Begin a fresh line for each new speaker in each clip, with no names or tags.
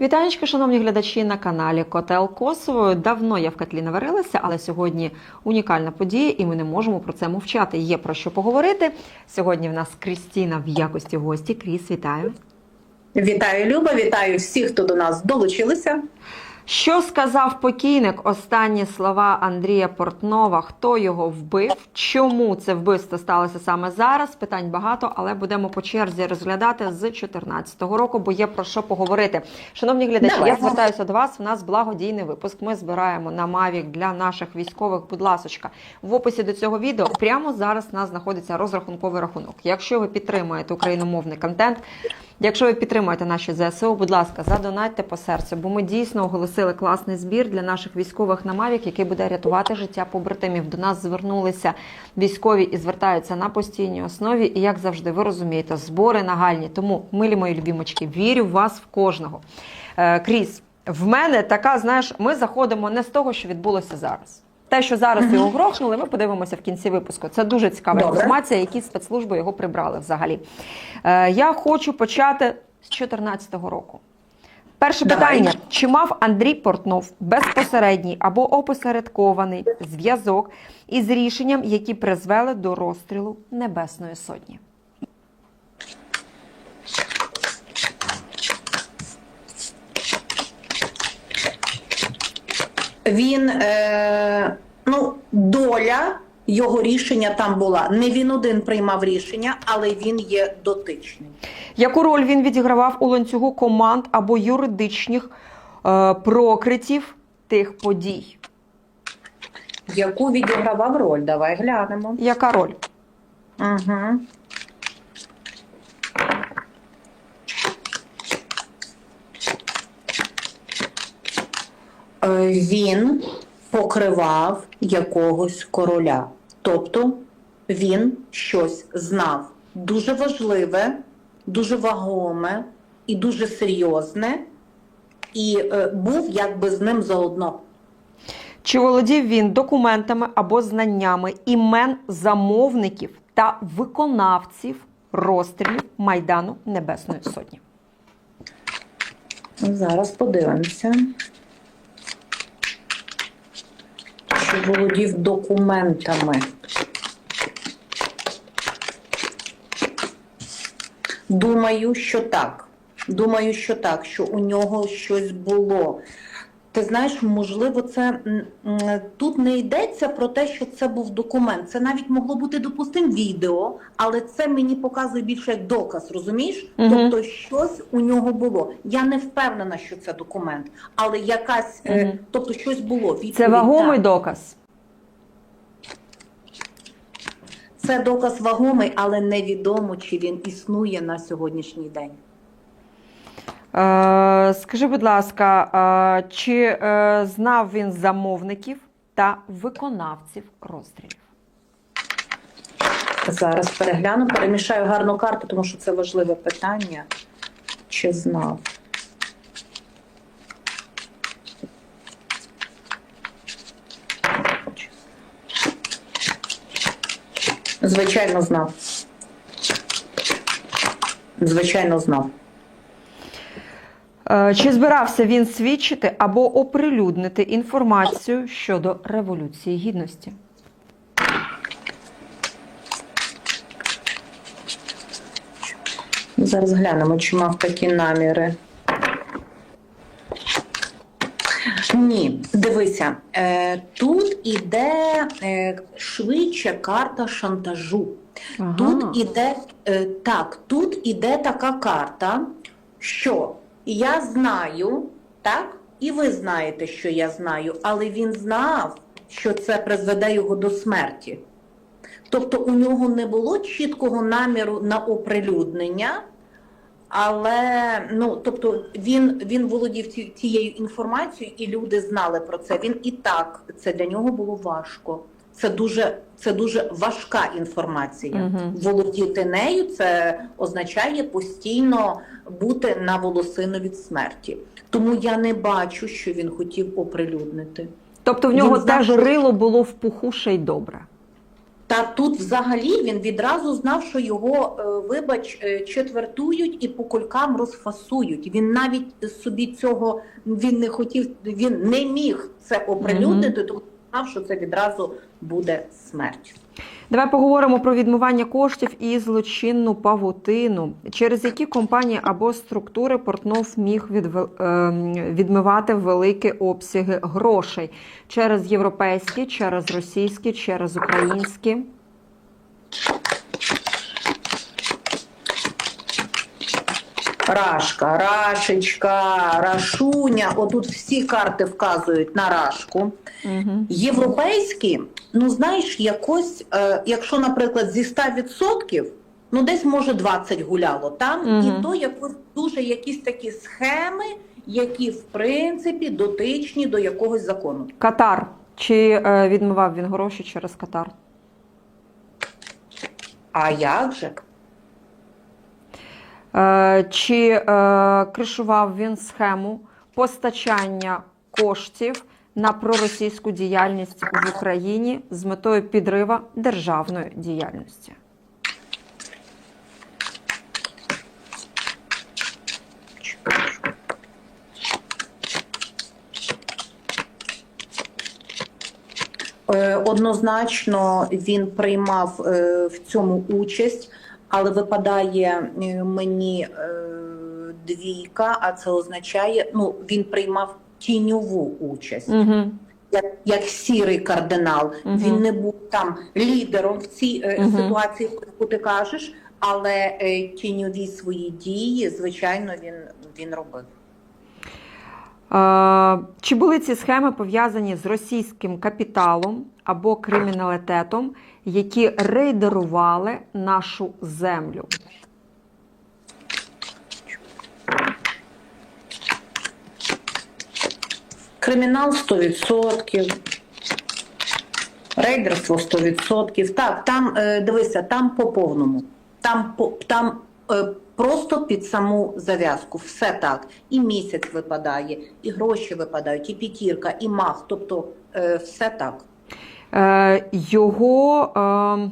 Вітанечко, шановні глядачі на каналі Котел Косовою. Давно я в котлі не варилася, але сьогодні унікальна подія, і ми не можемо про це мовчати. Є про що поговорити. Сьогодні в нас Крістіна в якості гості. Кріс, вітаю.
Вітаю, Люба, вітаю всіх, хто до нас долучилися.
Що сказав покійник? Останні слова Андрія Портнова. Хто його вбив? Чому це вбивство сталося саме зараз? Питань багато, але будемо по черзі розглядати з 2014 року, бо є про що поговорити. Шановні глядачі,
Давай.
я звертаюся до вас. У нас благодійний випуск. Ми збираємо на Mavic для наших військових. Будь ласочка, в описі до цього відео прямо зараз у нас знаходиться розрахунковий рахунок. Якщо ви підтримуєте україномовний контент. Якщо ви підтримуєте наші ЗСУ, будь ласка, задонатьте по серцю, бо ми дійсно оголосили класний збір для наших військових на Мавік, який буде рятувати життя побратимів. До нас звернулися військові і звертаються на постійній основі. І як завжди, ви розумієте, збори нагальні. Тому, милі мої любімочки, вірю в вас в кожного. Е, Кріс, в мене така, знаєш, ми заходимо не з того, що відбулося зараз. Те, що зараз його грохнули, ми подивимося в кінці випуску. Це дуже цікава
Добре.
інформація, які спецслужби його прибрали взагалі. Е, я хочу почати з 2014 року. Перше
Давай.
питання: чи мав Андрій Портнов безпосередній або опосередкований зв'язок із рішенням, які призвели до розстрілу Небесної Сотні?
Він е, ну, доля його рішення там була. Не він один приймав рішення, але він є дотичний.
Яку роль він відігравав у ланцюгу команд або юридичних е, прокритів тих подій?
Яку відігравав роль? Давай глянемо.
Яка роль?
Угу. Він покривав якогось короля. Тобто він щось знав дуже важливе, дуже вагоме і дуже серйозне, і е, був якби з ним заодно.
Чи володів він документами або знаннями імен замовників та виконавців розстрілів Майдану Небесної Сотні?
Зараз подивимося. Чи володів документами? Думаю, що так. Думаю, що так, що у нього щось було. Ти знаєш, можливо, це тут не йдеться про те, що це був документ. Це навіть могло бути, допустим, відео, але це мені показує більше як доказ, розумієш?
Мгм.
Тобто щось у нього було. Я не впевнена, що це документ, але якась, е, тобто щось було. Відповідь,
Це вагомий
так.
доказ.
Це доказ вагомий, але невідомо, чи він існує на сьогоднішній день.
Е, скажи, будь ласка, е, чи е, знав він замовників та виконавців розстрілів?
Зараз перегляну, перемішаю гарну карту, тому що це важливе питання. Чи знав? Звичайно, знав. Звичайно, знав.
Е, Чи збирався він свідчити або оприлюднити інформацію щодо Революції Гідності?
Зараз глянемо, чи мав такі наміри. Ні, дивися, е, тут іде е, швидше карта шантажу.
Ага.
Тут іде так, тут іде така карта, що я знаю, так, і ви знаєте, що я знаю, але він знав, що це призведе його до смерті. Тобто у нього не було чіткого наміру на оприлюднення, але ну, тобто він, він володів цією інформацією, і люди знали про це. Він і так це для нього було важко. Це дуже, це дуже важка інформація.
Мгм.
Володіти нею це означає постійно бути на волосину від смерті. Тому я не бачу, що він хотів оприлюднити.
Тобто в
Він
нього
знав,
теж рило було в пуху ще й добре.
Та тут взагалі він відразу знав, що його, е, вибач, е, четвертують і по кулькам розфасують. Він навіть собі цього він не хотів, він не міг це оприлюднити, тому знав, що це відразу буде смерть.
Давай поговоримо про відмивання коштів і злочинну павутину, через які компанії або структури Портнов міг ем, відмивати великі обсяги грошей через європейські, через російські, через українські.
Рашка, Рашечка, Рашуня. Отут всі карти вказують на Рашку.
Угу.
Європейські, ну знаєш, якось, е, якщо, наприклад, зі 100%, ну десь може 20 гуляло там,
Мгм.
і то якось дуже якісь такі схеми, які в принципі дотичні до якогось закону.
Катар. Чи е, відмивав він гроші через Катар?
А як же?
Е, Чи е, кришував він схему постачання коштів на проросійську діяльність в Україні з метою підрива державної діяльності?
Е, Однозначно він приймав в цьому участь, але випадає е, мені е, двійка, а це означає, ну він приймав тіньову участь.
Угу.
Як, як сірий кардинал,
Мгм.
він не був там лідером в цій е,
Мгм.
ситуації, яку ти кажеш, але е, тіньові свої дії, звичайно, він, він робив.
Чи були ці схеми пов'язані з російським капіталом або криміналітетом, які рейдерували нашу землю?
Кримінал 100%. Рейдерство 100%. Так, там е, дивися, там по повному. Там там е, просто під саму зав'язку. Все так. І місяць випадає, і гроші випадають, і п'ятірка, і мах. Тобто е, все так.
Е, Його е,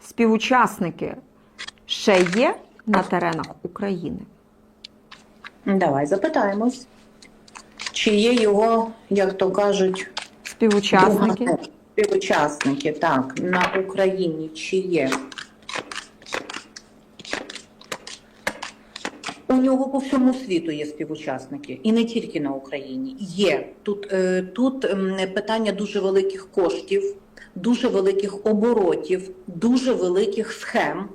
співучасники ще є на теренах України?
Давай запитаємось. Чи є його, як то кажуть,
Співучасники?
друга- співучасники, так, на Україні чи є? У нього по всьому світу є співучасники, і не тільки на Україні. Є тут, е, тут питання дуже великих коштів, дуже великих оборотів, дуже великих схем.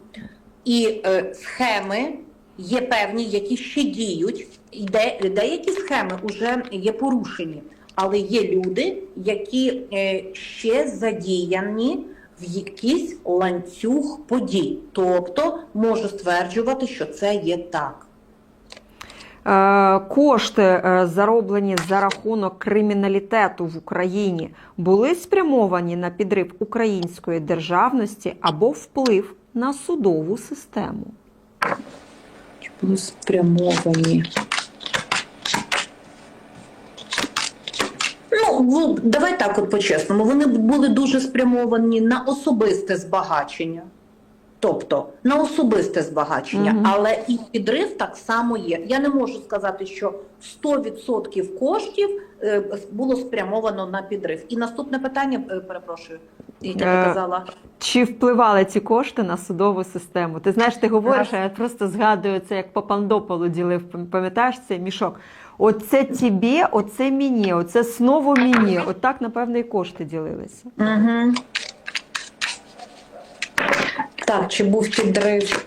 І е, схеми є певні, які ще діють. Де, деякі схеми вже є порушені, але є люди, які е, ще задіяні в якийсь ланцюг подій. Тобто можу стверджувати, що це є так.
Е, Кошти, е, зароблені за рахунок криміналітету в Україні, були спрямовані на підрив української державності або вплив на судову систему.
Були спрямовані. Ну, давай так от по-чесному. Вони були дуже спрямовані на особисте збагачення. Тобто на особисте збагачення,
Мгм.
але і підрив так само є. Я не можу сказати, що 100% коштів е, було спрямовано на підрив. І наступне питання, е, перепрошую, я тебе
Е,
казала.
Чи впливали ці кошти на судову систему? Ти знаєш, ти говориш, а я просто згадую це, як Папандополу ділив. пам- Пам'ятаєш цей мішок? Оце тобі, оце мені, оце знову мені. Отак, напевно, і кошти ділилися.
Угу. Так, чи був підрив?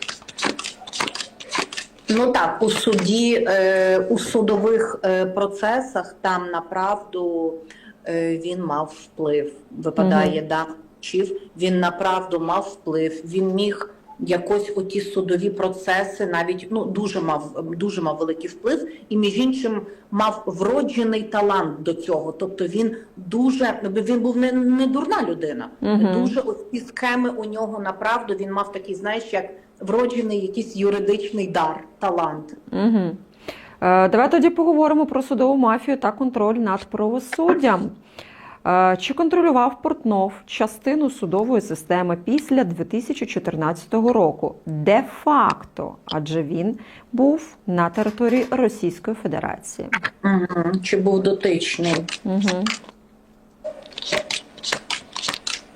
Ну так, у суді, е, у судових е, процесах там направду е, він мав вплив. Випадає, да, вчив, він направду мав вплив. Він міг якось оті судові процеси, навіть ну дуже мав дуже мав великий вплив, і між іншим мав вроджений талант до цього. Тобто він дуже він був не, не дурна людина.
Мгм.
Дуже ось ці схеми у нього направду він мав такий, знаєш, як вроджений якийсь юридичний дар, талант.
Угу. Давай тоді поговоримо про судову мафію та контроль над правосуддям. Е, Чи контролював Портнов частину судової системи після 2014 року? Де-факто, адже він був на території Російської Федерації.
Угу. Чи був дотичний?
Угу.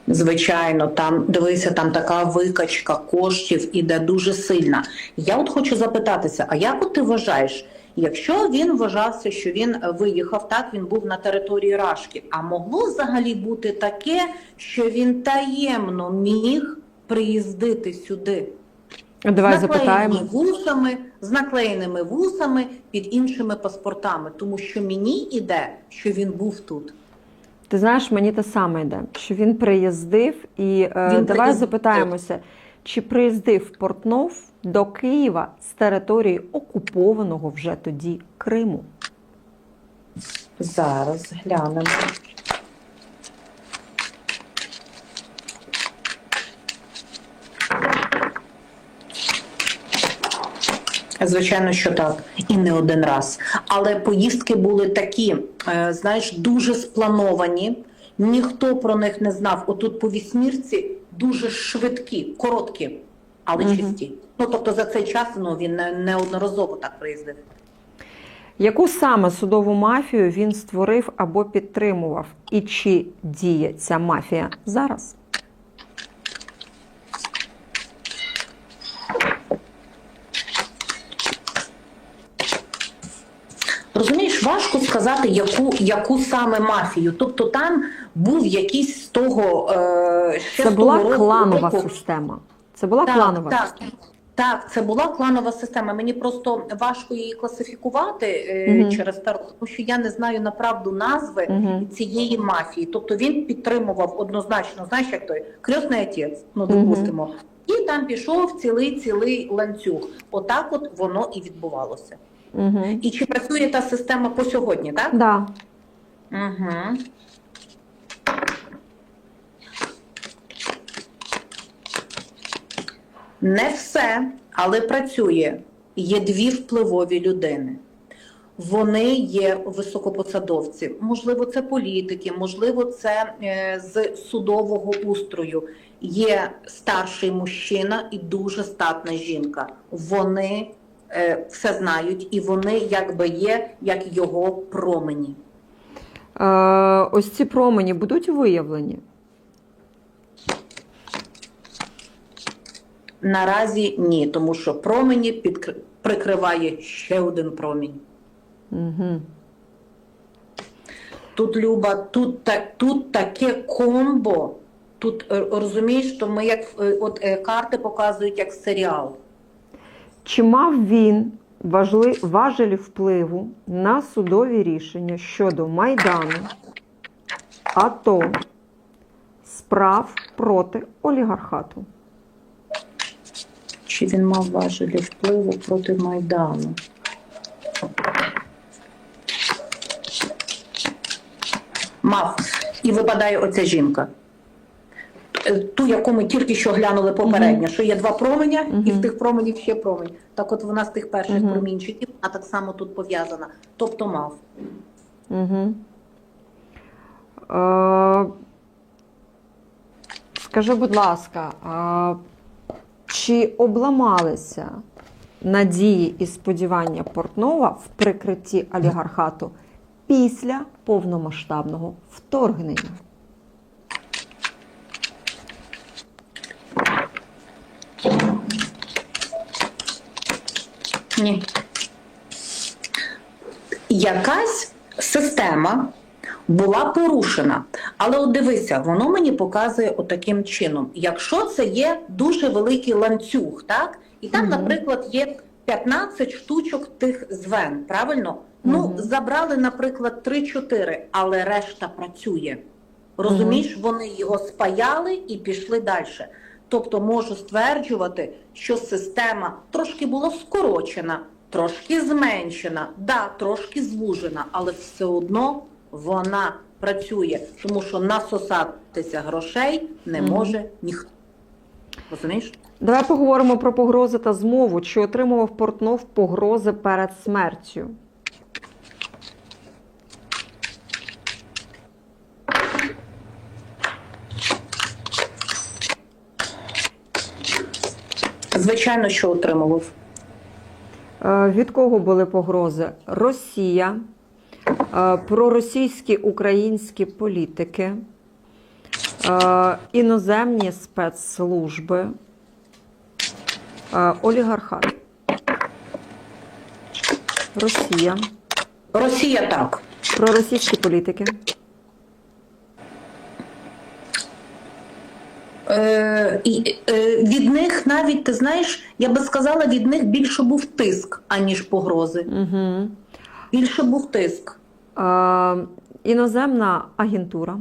Звичайно, там дивися, там така викачка коштів іде дуже сильна. Я от хочу запитатися: а як от ти вважаєш, якщо він вважався, що він е, виїхав, так він був на території Рашки, а могло взагалі бути таке, що він таємно міг приїздити сюди?
Давай
з
запитаємо.
вусами, з наклеєними вусами під іншими паспортами, тому що мені іде, що він був тут.
Ти знаєш, мені те саме йде, що він приїздив, і е, давай
приїздив.
запитаємося, чи приїздив Портнов до Києва з території окупованого вже тоді Криму?
Зараз глянемо. Звичайно, що так, і не один раз. Але поїздки були такі, е, знаєш, дуже сплановані. Ніхто про них не знав. Отут по вісьмірці дуже швидкі, короткі, але
Мгм.
чисті. Ну тобто за цей час ну, він не- неодноразово так приїздив.
Яку саме судову мафію він створив або підтримував? І чи діє ця мафія зараз?
Розумієш, важко сказати, яку, яку саме мафію. Тобто там був якийсь з того. Е,
Це була кланова
року.
система. Це була
Так,
кланова
так,
система.
Так, це була кланова система. Мені просто важко її класифікувати е,
Мгм.
через те, тому що я не знаю направду назви
Мгм.
цієї мафії. Тобто він підтримував однозначно, знаєш, як той крісний отець, ну допустимо. І там пішов цілий цілий ланцюг. Отак от воно і відбувалося.
Угу.
І чи працює та система по сьогодні, так?
Да.
Угу. Не все, але працює. Є дві впливові людини. Вони є високопосадовці. Можливо, це політики, можливо, це е, з судового устрою. Є старший мужчина і дуже статна жінка. Вони е, все знають, і вони якби є як його промені.
Е, ось ці промені будуть виявлені.
Наразі ні, тому що промені підкр... прикриває ще один промінь.
Угу.
Тут Люба, тут, та, тут таке комбо. Тут е, розумієш, що ми як е, от е, карти показують як серіал.
Чи мав він важли, важелі впливу на судові рішення щодо Майдану, АТО, справ проти олігархату?
Чи він мав важелі впливу проти Майдану? Мав. І випадає оця жінка. Е, Ту, яку ми тільки що глянули попередньо, що є два променя, і в тих променів ще промень. Так от вона з тих перших
Мгм.
промінчиків, а так само тут пов'язана. Тобто мав.
Угу. Е, скажи, будь ласка, а чи обламалися надії і сподівання Портнова в прикритті олігархату після повномасштабного вторгнення?
Ні. Якась система була порушена. Але от дивися, воно мені показує отаким чином. Якщо це є дуже великий ланцюг, так? І там,
Мгм.
наприклад, є 15 штучок тих звен, правильно? Ну, забрали, наприклад, 3-4, але решта працює. Розумієш, вони його спаяли і пішли далі. Тобто можу стверджувати, що система трошки була скорочена, трошки зменшена, да, трошки звужена, але все одно вона працює, тому що насосатися грошей не може ніхто. Розумієш?
Давай поговоримо про погрози та змову. Чи отримував Портнов погрози перед смертю?
Звичайно, що отримував.
Е, від кого були погрози? Росія проросійські українські політики, е, іноземні спецслужби, е, олігархат. Росія,
Росія так.
проросійські політики,
Е, е, від них навіть, ти знаєш, я би сказала, від них більше був тиск, аніж погрози.
угу.
Більше був тиск.
Іноземна агентура,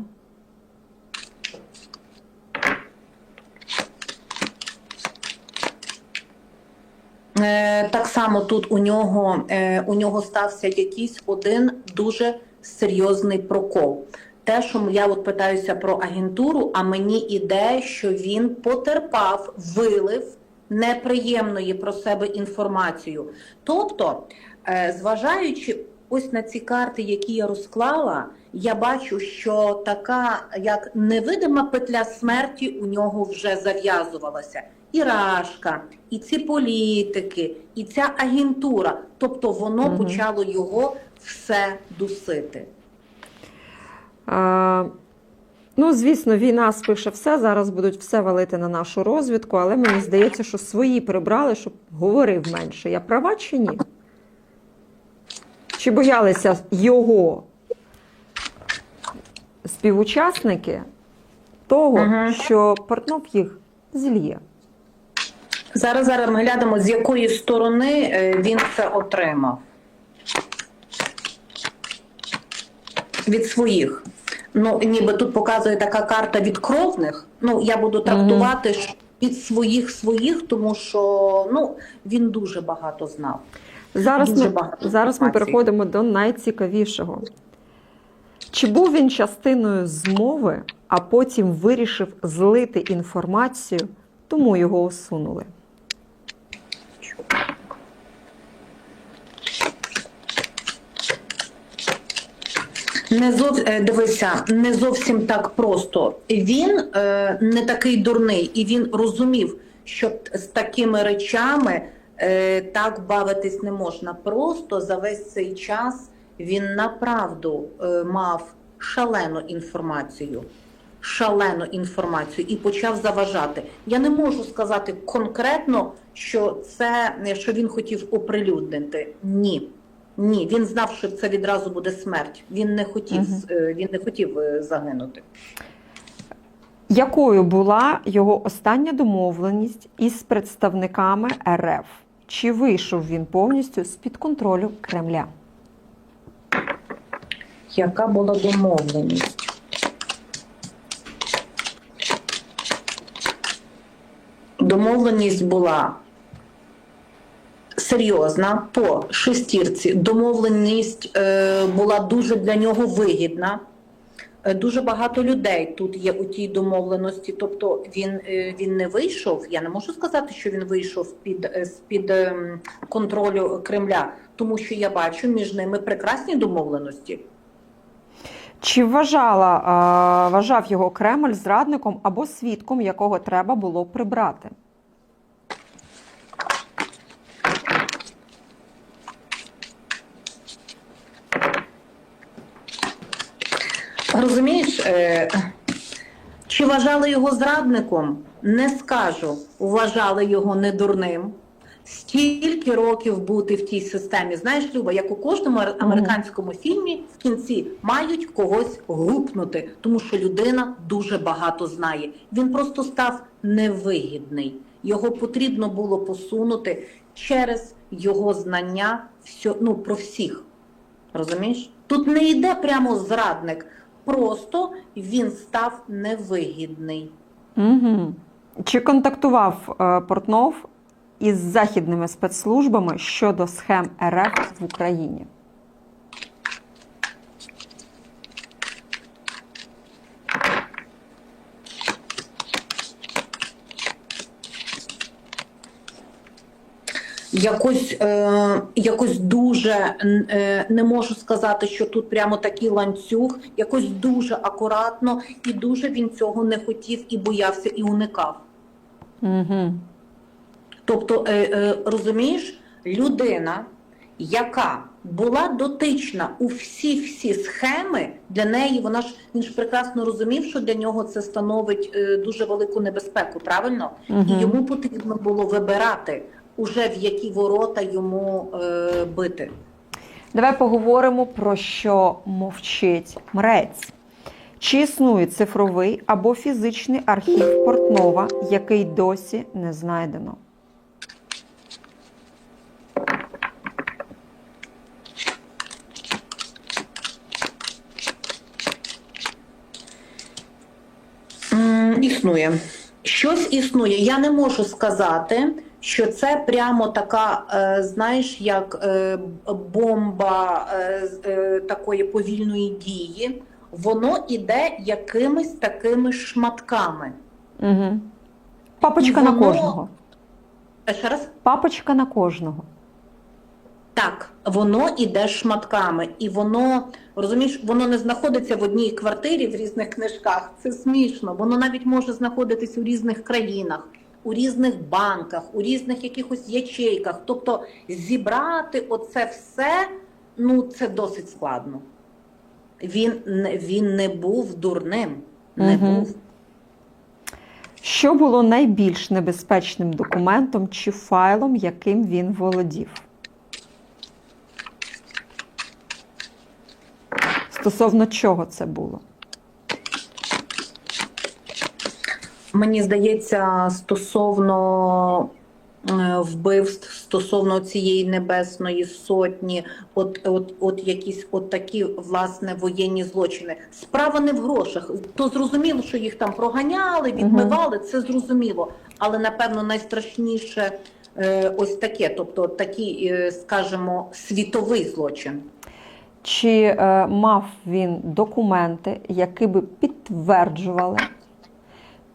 Е, так само тут у нього, е, у нього стався якийсь один дуже серйозний прокол. Те, що я от питаюся про агентуру, а мені іде, що він потерпав, вилив неприємної про себе інформацію. Тобто, е, зважаючи ось на ці карти, які я розклала, я бачу, що така як невидима петля смерті у нього вже зав'язувалася. І Рашка, і ці політики, і ця агентура. Тобто воно
Мгм.
почало його все дусити.
Е, Ну, звісно, війна спише все. Зараз будуть все валити на нашу розвідку, але мені здається, що свої прибрали, щоб говорив менше. Я права чи ні? Чи боялися його співучасники того,
Мгм.
що Портнов їх зліє?
Зараз зараз ми глянемо, з якої сторони е, він це отримав. Від своїх. Ну, ніби тут показує така карта від кровних. Ну, я буду трактувати що від своїх своїх, тому що ну, він дуже багато знав.
Зараз
Дуже
ми, зараз ми переходимо до найцікавішого. Чи був він частиною змови, а потім вирішив злити інформацію, тому його усунули?
Не зов... е, дивися, не зовсім так просто. Він е, не такий дурний, і він розумів, що з такими речами так бавитись не можна. Просто за весь цей час він направду е, мав шалену інформацію. Шалену інформацію і почав заважати. Я не можу сказати конкретно, що це що він хотів оприлюднити. Ні. Ні, він знав, що це відразу буде смерть. Він не хотів, е, він не хотів е, загинути.
Якою була його остання домовленість із представниками РФ? Чи вийшов він повністю з-під контролю Кремля?
Яка була домовленість? Домовленість була серйозна по шестірці. Домовленість е, була дуже для нього вигідна. Е, Дуже багато людей тут є у тій домовленості. Тобто він, е, він не вийшов. Я не можу сказати, що він вийшов під, е, з-під ем, контролю Кремля, тому що я бачу між ними прекрасні домовленості.
Чи вважала, вважав його Кремль зрадником або свідком, якого треба було прибрати?
Розумієш, е, чи вважали його зрадником? Не скажу. Вважали його недурним. Стільки років бути в тій системі. Знаєш, Люба, як у кожному американському фільмі в кінці мають когось гупнути, тому що людина дуже багато знає. Він просто став невигідний. Його потрібно було посунути через його знання всьо, ну, про всіх. Розумієш? Тут не йде прямо зрадник, просто він став невигідний.
Угу. Чи контактував е, Портнов із західними спецслужбами щодо схем РФ в Україні?
Якось, е, якось дуже е, не можу сказати, що тут прямо такий ланцюг, якось дуже акуратно, і дуже він цього не хотів і боявся, і уникав.
Угу.
Тобто, е, е, розумієш, людина, яка була дотична у всі-всі схеми, для неї вона ж він ж прекрасно розумів, що для нього це становить е, дуже велику небезпеку, правильно? І йому потрібно було вибирати, уже в які ворота йому е, бити.
Давай поговоримо про що мовчить мрець. Чи існує цифровий або фізичний архів Портнова, який досі не знайдено?
Існує. Щось існує. Я не можу сказати, що це прямо така, е, знаєш, як е, бомба е, такої повільної дії. Воно іде якимись такими шматками.
Угу. Папочка
І
на кожного.
Ще раз?
Папочка на кожного.
Так, воно іде шматками, і воно розумієш, воно не знаходиться в одній квартирі в різних книжках. Це смішно. Воно навіть може знаходитись у різних країнах, у різних банках, у різних якихось ячейках. Тобто зібрати оце все, ну це досить складно. Він він не був дурним. Не
Мгм.
був.
Що було найбільш небезпечним документом чи файлом, яким він володів? Стосовно чого це було?
Мені здається, стосовно е, вбивств, стосовно цієї небесної сотні, от, от, от якісь от такі власне воєнні злочини. Справа не в грошах. То зрозуміло, що їх там проганяли, відмивали, це зрозуміло. Але напевно найстрашніше е, ось таке, тобто такий, е, скажімо, світовий злочин.
Чи е, мав він документи, які би підтверджували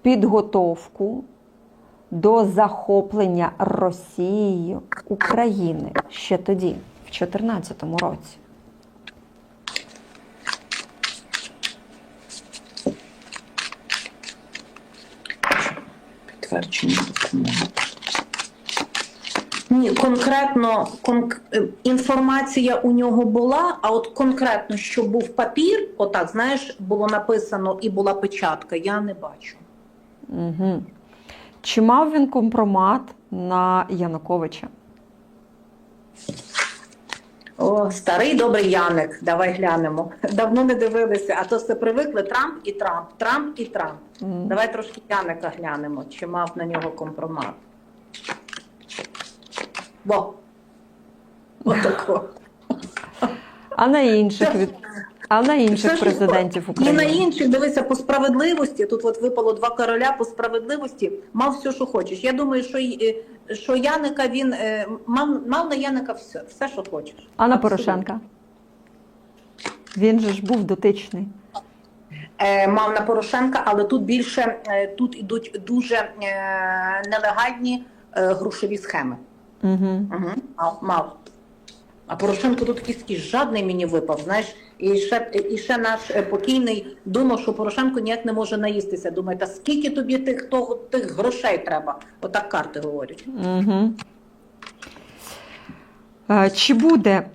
підготовку до захоплення Росією України ще тоді, в 2014 році?
Підтвердження документу. Ні, конкретно конк... е, інформація у нього була, а от конкретно, що був папір, отак, знаєш, було написано і була печатка, я не бачу.
Угу. Чи мав він компромат на Януковича?
О, старий добрий Яник, давай глянемо. Давно не дивилися, а то все привикли Трамп і Трамп, Трамп і Трамп.
М.
Давай трошки Яника глянемо, чи мав на нього компромат. Во. Отако.
А на інших від а на інших
Все
президентів
І на інших, дивися, по справедливості, тут от випало два короля по справедливості, мав все, що хочеш. Я думаю, що, е, що Яника він е, мав, мав на Яника все, все, що хочеш.
А на
Абсолютно.
Порошенка? Він же ж був дотичний.
Е, мав на Порошенка, але тут більше тут ідуть дуже нелегальні грошові схеми.
Угу.
Угу. Мав, мав. А Порошенко тут якийсь жадний мені випав, знаєш, і ще, і ще наш е, покійний думав, що Порошенко ніяк не може наїстися. Думає, та скільки тобі тих, того, тих грошей треба? Отак карти говорять.
Угу. Чи буде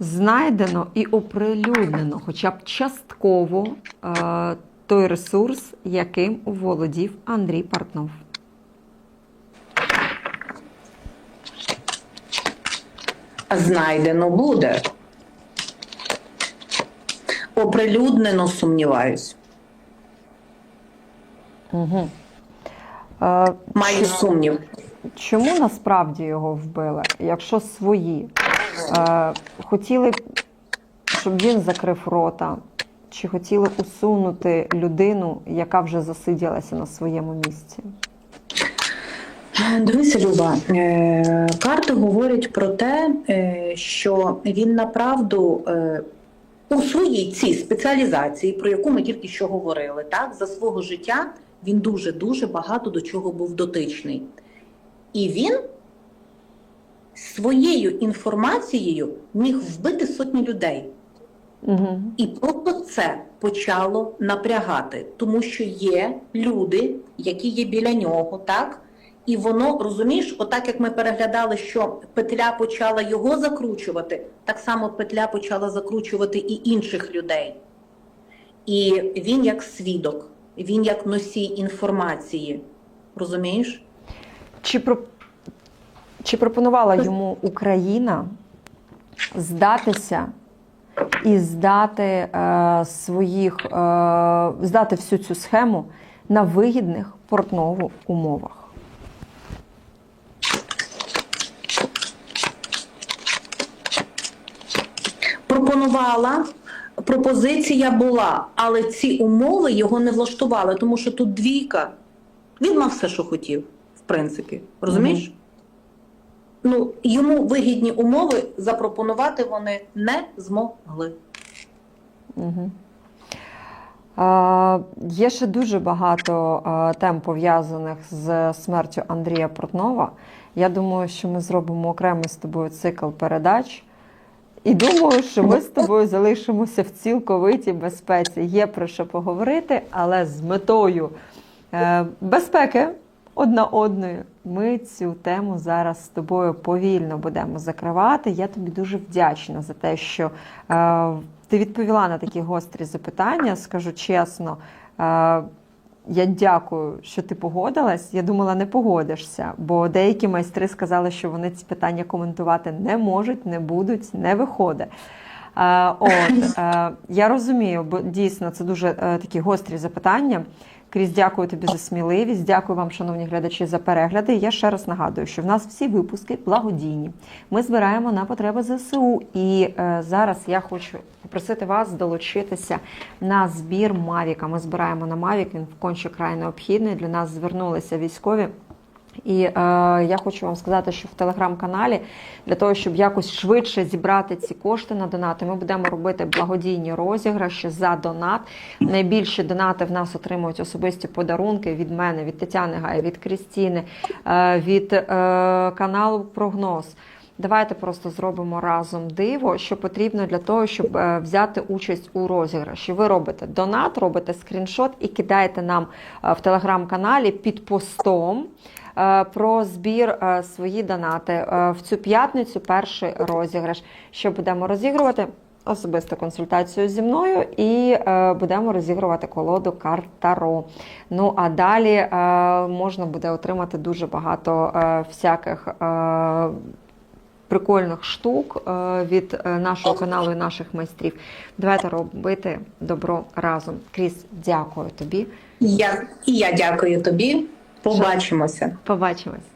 знайдено і оприлюднено хоча б частково е, той ресурс, яким володів Андрій Портнов?
Знайдено буде. Оприлюднено сумніваюсь.
Угу. Е,
Маю сумнів.
Чому насправді його вбили? Якщо свої е, хотіли, щоб він закрив рота, чи хотіли усунути людину, яка вже засиділася на своєму місці?
Дивися, Люба, е, карти говорять про те, е, що він направду е, у своїй цій спеціалізації, про яку ми тільки що говорили, так, за свого життя він дуже-дуже багато до чого був дотичний. І він своєю інформацією міг вбити сотні людей.
Угу.
І просто це почало напрягати, тому що є люди, які є біля нього, так? І воно, розумієш, отак як ми переглядали, що петля почала його закручувати, так само петля почала закручувати і інших людей. І він як свідок, він як носій інформації. Розумієш?
Чи, про... Чи пропонувала йому Україна здатися і здати е, своїх, е, здати всю цю схему на вигідних портнову умовах?
Пропонувала, пропозиція була, але ці умови його не влаштували, тому що тут двійка. Він мав все, що хотів, в принципі. Розумієш? Ну, йому вигідні умови запропонувати вони не змогли.
Угу. Е, є ще дуже багато тем пов'язаних з смертю Андрія Портнова. Я думаю, що ми зробимо окремий з тобою цикл передач. І думаю, що ми з тобою залишимося в цілковитій безпеці. Є про що поговорити, але з метою е, безпеки одна одної ми цю тему зараз з тобою повільно будемо закривати. Я тобі дуже вдячна за те, що е, ти відповіла на такі гострі запитання. Скажу чесно. Я дякую, що ти погодилась. Я думала, не погодишся, бо деякі майстри сказали, що вони ці питання коментувати не можуть, не будуть, не виходить. От е, я розумію, бо дійсно це дуже е, такі гострі запитання. Кріс, дякую тобі за сміливість. Дякую вам, шановні глядачі, за перегляди. Я ще раз нагадую, що в нас всі випуски благодійні. Ми збираємо на потреби ЗСУ. І е, зараз я хочу попросити вас долучитися на збір Мавіка. Ми збираємо на Мавік. Він конче край необхідний. Для нас звернулися військові. І е, я хочу вам сказати, що в телеграм-каналі для того, щоб якось швидше зібрати ці кошти на донати, ми будемо робити благодійні розіграші за донат. Найбільші донати в нас отримують особисті подарунки від мене, від Тетяни Гай, від Крістіни, е, від е, каналу Прогноз. Давайте просто зробимо разом диво, що потрібно для того, щоб е, взяти участь у розіграші. Ви робите донат, робите скріншот і кидаєте нам е, в телеграм-каналі під постом е, про збір свої донати. В цю п'ятницю перший розіграш, що будемо розігрувати. Особисту консультацію зі мною і будемо розігрувати колоду карт Таро. Ну а далі можна буде отримати дуже багато всяких. Прикольних штук е, від е, нашого каналу і наших майстрів. Давайте робити добро разом. Кріс, дякую тобі.
Я, і я дякую тобі. Побачимося.
Побачимось.